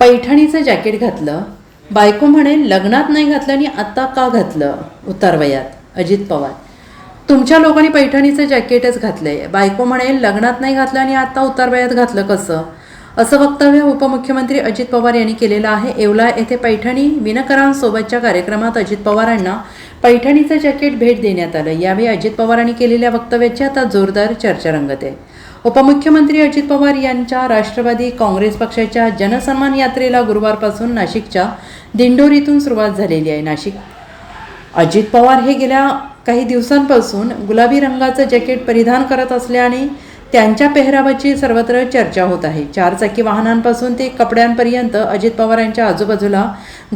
पैठणीचं jacket घातलं बायको म्हणे लग्नात नाही घातलं आणि आत्ता का घातलं? उतारवयात अजित पवार. तुमच्या लोकांनी पैठणीचं जॅकेटच घातलंय. बायको म्हणे लग्नात नाही घातलं आणि आता उतारवयात घातलं कसं? असं वक्तव्य उपमुख्यमंत्री अजित पवार यांनी केलेलं आहे. येवला येथे पैठणी विनकरांसोबतच्या कार्यक्रमात अजित पवारांना पैठणीचं जॅकेट भेट देण्यात आलं. यावेळी अजित पवारांनी केलेल्या वक्तव्याची आता जोरदार चर्चा रंगत आहे. उपमुख्यमंत्री अजित पवार यांच्या राष्ट्रवादी काँग्रेस पक्षाच्या जनसन्मान यात्रेला गुरुवारपासून नाशिकच्या दिंडोरीतून सुरुवात झालेली आहे. नाशिक अजित पवार हे गेल्या काही दिवसांपासून गुलाबी रंगाचं जॅकेट परिधान करत असल्याने त्यांच्या पेहरावाची सर्वत्र चर्चा होत आहे. चारचाकी वाहनांपासून ते कपड्यांपर्यंत अजित पवार यांच्या आजूबाजूला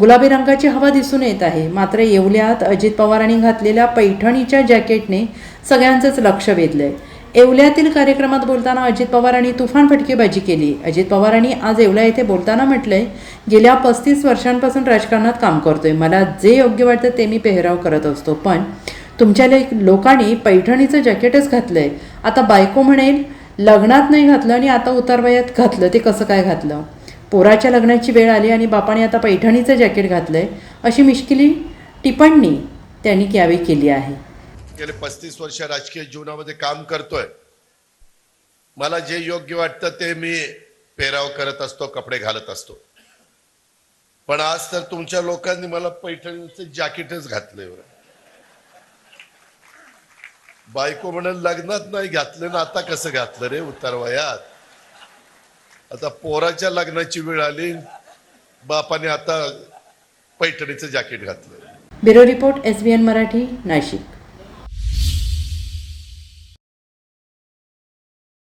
गुलाबी रंगाची हवा दिसून येत आहे. मात्र येवल्यात अजित पवारांनी घातलेल्या पैठणीच्या जॅकेटने सगळ्यांचंच लक्ष वेधलंय. येवल्यातील कार्यक्रमात बोलताना अजित पवारांनी तुफान फटकेबाजी केली. अजित पवारांनी आज येवला येथे बोलताना म्हटलंय गेल्या पस्तीस वर्षांपासून राजकारणात काम करतोय. मला जे योग्य वाटतं ते मी पेहराव करत असतो. पण तुमच्या लोकांनी पैठणीचं जॅकेटच घातलंय. आता बायको म्हणेल लग्नात नाही घातलं आणि आता उतारवयात घातलं ते कसं काय घातलं? पोराच्या लग्नाची वेळ आली आणि बापाने आता पैठणीचं जॅकेट घातलंय अशी मिश्किली टिप्पणी त्यांनी यावेळी केली आहे. गेले पस्तीस वर्ष राजकीय जीवनामध्ये काम करतोय. मला जे योग्य वाटतं ते मी पेराव करत असतो कपडे घालत असतो. पण आज तर तुमच्या लोकांनी मला पैठणीचं जॅकेटच घातलंय एवढं बायको म्हणून लग्नात नाही घातलं ना आता कसं घातलं रे उतारवयात आता पोराच्या लग्नाची वेळ आली बापाने आता पैठणीचं जॅकेट घातलं. Bureau report S B N Marathi Nashik.